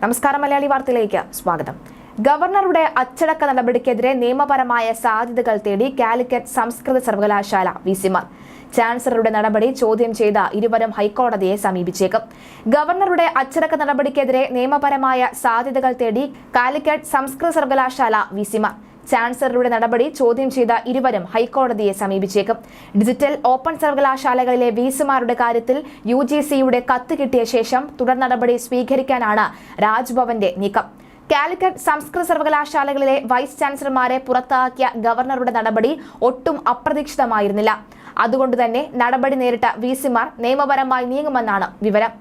നമസ്കാരം മലയാളി വാർത്തയിലേക്ക് സ്വാഗതം. ഗവർണറുടെ അച്ചടക്ക നടപടിക്കെതിരെ നിയമപരമായ സാധ്യതകൾ തേടി കാലിക്കറ്റ് സംസ്കൃത സർവകലാശാല വിസിമാർ ചാൻസലറുടെ നടപടി ചോദ്യം ചെയ്ത ഇരുവരും ഹൈക്കോടതിയെ സമീപിച്ചേക്കും. ഗവർണറുടെ അച്ചടക്ക നടപടിക്കെതിരെ നിയമപരമായ സാധ്യതകൾ തേടി കാലിക്കറ്റ് സംസ്കൃത സർവകലാശാല വിസിമാർ ചാൻസലറുടെ നടപടി ചോദ്യം ചെയ്ത ഇരുവരും ഹൈക്കോടതിയെ സമീപിച്ചേക്കും. ഡിജിറ്റൽ ഓപ്പൺ സർവകലാശാലകളിലെ വീസുമാരുടെ കാര്യത്തിൽ യു ജി സിയുടെ കത്ത് കിട്ടിയ ശേഷം തുടർ നടപടി സ്വീകരിക്കാനാണ് രാജ്ഭവന്റെ നീക്കം. കാലിക്കറ്റ് സംസ്കൃത സർവകലാശാലകളിലെ വൈസ് ചാൻസലർമാരെ പുറത്താക്കിയ ഗവർണറുടെ നടപടി ഒട്ടും അപ്രതീക്ഷിതമായിരുന്നില്ല. അതുകൊണ്ട് തന്നെ നടപടി നേരിട്ട വി സിമാർ നിയമപരമായി നീങ്ങുമെന്നാണ് വിവരം.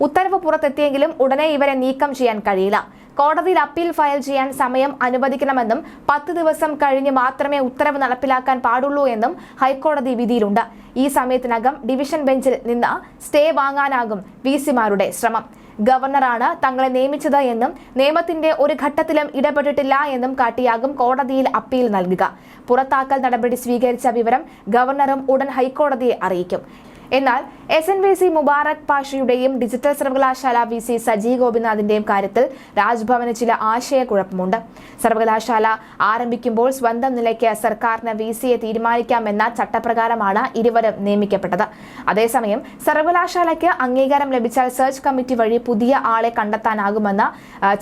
ഉത്തരവ് പുറത്തെത്തിയെങ്കിലും ഉടനെ ഇവരെ നീക്കം ചെയ്യാൻ കഴിയില്ല. കോടതിയിൽ അപ്പീൽ ഫയൽ ചെയ്യാൻ സമയം അനുവദിക്കണമെന്നും പത്ത് ദിവസം കഴിഞ്ഞ് മാത്രമേ ഉത്തരവ് നടപ്പിലാക്കാൻ പാടുള്ളൂ എന്നും ഹൈക്കോടതി വിധിയിലുണ്ട്. ഈ സമയത്തിനകം ഡിവിഷൻ ബെഞ്ചിൽ നിന്ന് സ്റ്റേ വാങ്ങാനാകും വി സിമാരുടെ ശ്രമം. ഗവർണറാണ് തങ്ങളെ നിയമിച്ചത് എന്നും നിയമത്തിന്റെ ഒരു ഘട്ടത്തിലും ഇടപെട്ടിട്ടില്ല എന്നും കാട്ടിയാകും കോടതിയിൽ അപ്പീൽ നൽകുക. പുറത്താക്കൽ നടപടി സ്വീകരിച്ച വിവരം ഗവർണറും ഉടൻ ഹൈക്കോടതിയെ അറിയിക്കും. എന്നാൽ S N V C Mubarak പാഷയുടെയും digital സർവകലാശാല വി സി സജി ഗോപിനാഥിന്റെയും കാര്യത്തിൽ രാജ്ഭവന് ചില ആശയക്കുഴപ്പമുണ്ട്. സർവകലാശാല ആരംഭിക്കുമ്പോൾ സ്വന്തം നിലയ്ക്ക് സർക്കാരിന് വി സിയെ തീരുമാനിക്കാമെന്ന ചട്ടപ്രകാരമാണ് ഇരുവരും നിയമിക്കപ്പെട്ടത്. അതേസമയം സർവകലാശാലയ്ക്ക് അംഗീകാരം ലഭിച്ചാൽ സെർച്ച് കമ്മിറ്റി വഴി പുതിയ ആളെ കണ്ടെത്താനാകുമെന്ന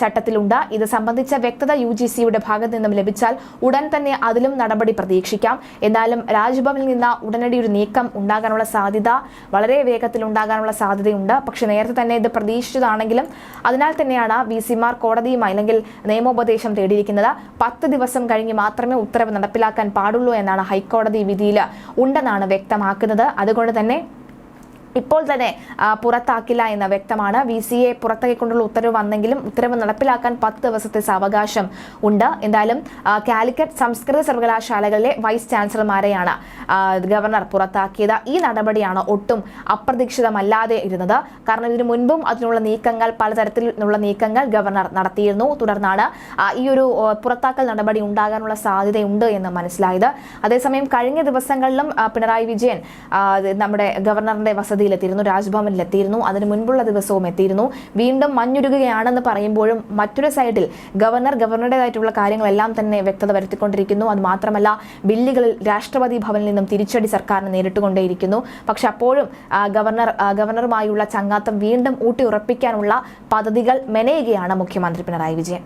ചട്ടത്തിലുണ്ട്. ഇത് സംബന്ധിച്ച വ്യക്തത യു ജി സിയുടെ ഭാഗത്തു നിന്നും ലഭിച്ചാൽ ഉടൻ തന്നെ അതിലും നടപടി പ്രതീക്ഷിക്കാം. എന്നാലും രാജ്ഭവനിൽ നിന്ന് ഉടനടി ഒരു നീക്കം ഉണ്ടാകാനുള്ള സാധ്യത വളരെ വേഗത്തിൽ ഉണ്ടാകാനുള്ള സാധ്യതയുണ്ട്. പക്ഷെ നേരത്തെ തന്നെ ഇത് പ്രതീക്ഷിച്ചതാണെങ്കിലും അതിനാൽ തന്നെയാണ് വി സിമാർ കോടതിയുമായി അല്ലെങ്കിൽ നിയമോപദേശം തേടിയിരിക്കുന്നത്. പത്ത് ദിവസം കഴിഞ്ഞ് മാത്രമേ ഉത്തരവ് നടപ്പിലാക്കാൻ പാടുള്ളൂ എന്നാണ് ഹൈക്കോടതി വിധിയിൽ ഉണ്ടെന്നാണ് വ്യക്തമാക്കുന്നത്. അതുകൊണ്ട് തന്നെ ഇപ്പോൾ തന്നെ പുറത്താക്കില്ല എന്ന് വ്യക്തമാണ്. വി സി എ പുറത്താക്കിക്കൊണ്ടുള്ള ഉത്തരവ് വന്നെങ്കിലും ഉത്തരവ് നടപ്പിലാക്കാൻ പത്ത് ദിവസത്തെ സാവകാശം ഉണ്ട്. എന്തായാലും കാലിക്കറ്റ് സംസ്കൃത സർവകലാശാലകളിലെ വൈസ് ചാൻസലർമാരെയാണ് ഗവർണർ പുറത്താക്കിയത്. ഈ നടപടിയാണ് ഒട്ടും അപ്രതീക്ഷിതമല്ലാതെ ഇരുന്നത്. കാരണം ഇതിനു മുൻപും അതിനുള്ള നീക്കങ്ങൾ പലതരത്തിലുള്ള നീക്കങ്ങൾ ഗവർണർ നടത്തിയിരുന്നു. തുടർന്നാണ് ഈ ഒരു പുറത്താക്കൽ നടപടി ഉണ്ടാകാനുള്ള സാധ്യതയുണ്ട് എന്ന് മനസ്സിലായത്. അതേസമയം കഴിഞ്ഞ ദിവസങ്ങളിലും പിണറായി വിജയൻ നമ്മുടെ ഗവർണറിന്റെ വസതി കോടതിയിലെത്തിയിരുന്നു രാജ്ഭവനിലെത്തിയിരുന്നു അതിന് മുൻപുള്ള ദിവസവും എത്തിയിരുന്നു. വീണ്ടും മഞ്ഞുരുകയാണെന്ന് പറയുമ്പോഴും മറ്റൊരു സൈഡിൽ ഗവർണർ ഗവർണറുടേതായിട്ടുള്ള കാര്യങ്ങളെല്ലാം തന്നെ വ്യക്തത വരുത്തിക്കൊണ്ടിരിക്കുന്നു. അത് മാത്രമല്ല ബില്ലുകളിൽ രാഷ്ട്രപതി ഭവനിൽ നിന്നും തിരിച്ചടി സർക്കാരിന് നേരിട്ടുകൊണ്ടേയിരിക്കുന്നു. പക്ഷെ അപ്പോഴും ഗവർണർ ഗവർണറുമായുള്ള ചങ്ങാത്തം വീണ്ടും ഊട്ടിയുറപ്പിക്കാനുള്ള പദ്ധതികൾ മെനയുകയാണ് മുഖ്യമന്ത്രി പിണറായി വിജയൻ.